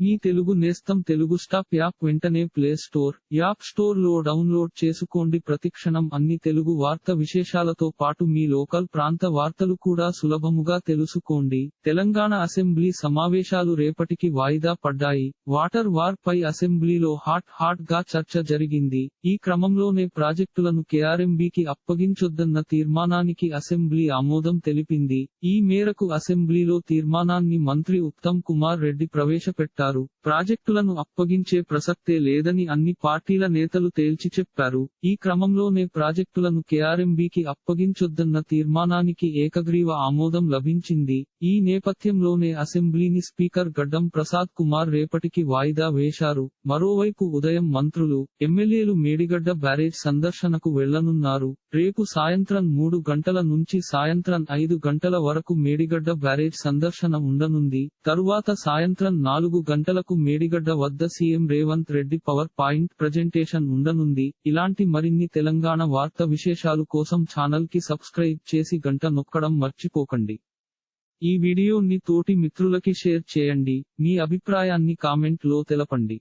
మీ తెలుగు నేస్తం Telugu stop app వెంటనే play store app స్టోర్లో డౌన్లోడ్ చేసుకోండి. ప్రతిక్షణం అన్ని తెలుగు వార్త విశేషాలతో పాటు మీ లోకల్ ప్రాంత వార్తలు కూడా సులభముగా తెలుసుకోండి. తెలంగాణ అసెంబ్లీ సమావేశాలు రేపటికి వాయిదా పడ్డాయి. వాటర్ వార్ పై అసెంబ్లీలో హాట్ హాట్గా చర్చ జరిగింది. ఈ క్రమంలోనే ప్రాజెక్టులను కేఆర్ఎంబీకి అప్పగించొద్దన్న తీర్మానానికి అసెంబ్లీ ఆమోదం తెలిపింది. ఈ మేరకు అసెంబ్లీలో తీర్మానాన్ని మంత్రి ఉత్తమ్ కుమార్ రెడ్డి ప్రవేశపెట్టారు. Baru, ప్రాజెక్టులను అప్పగించే ప్రసక్తే లేదని అన్ని పార్టీల నేతలు తేల్చి చెప్పారు. ఈ క్రమంలోనే ప్రాజెక్టులను కేఆర్ఎంబీకి అప్పగించొద్దన్న తీర్మానానికి ఏకగ్రీవ ఆమోదం లభించింది. ఈ నేపథ్యంలోనే అసెంబ్లీని స్పీకర్ గడ్డం ప్రసాద్ కుమార్ రేపటికి వాయిదా వేశారు. మరోవైపు ఉదయం మంత్రులు ఎమ్మెల్యేలు మేడిగడ్డ బ్యారేజ్ సందర్శనకు వెళ్ళనున్నారు. రేపు సాయంత్రం మూడు గంటల నుంచి సాయంత్రం ఐదు గంటల వరకు మేడిగడ్డ బ్యారేజ్ సందర్శన ఉండనుంది. తరువాత సాయంత్రం నాలుగు గంటలకు మేడిగడ్డ వద్ద CM Revanth Reddy power point presentation ఉండనుంది. ఇలాంటి మరిన్ని తెలంగాణ వార్త విశేషాలు కోసం ఛానల్కి సబ్స్క్రైబ్ చేసి గంట నొక్కడం మర్చిపోకండి. ఈ వీడియోని తోటి మిత్రులకి షేర్ చేయండి. మీ అభిప్రాయాన్ని కామెంట్లో తెలపండి.